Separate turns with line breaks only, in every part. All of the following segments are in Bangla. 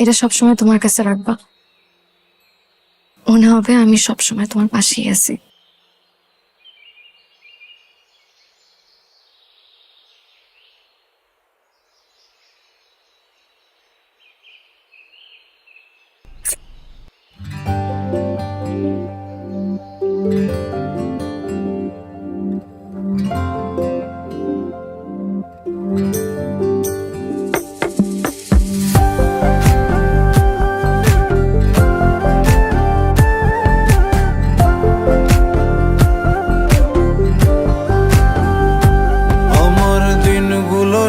এটা সবসময় তোমার কাছে রাখবা। মনে হবে আমি সবসময় তোমার পাশেই আছি।
আমার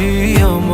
需要。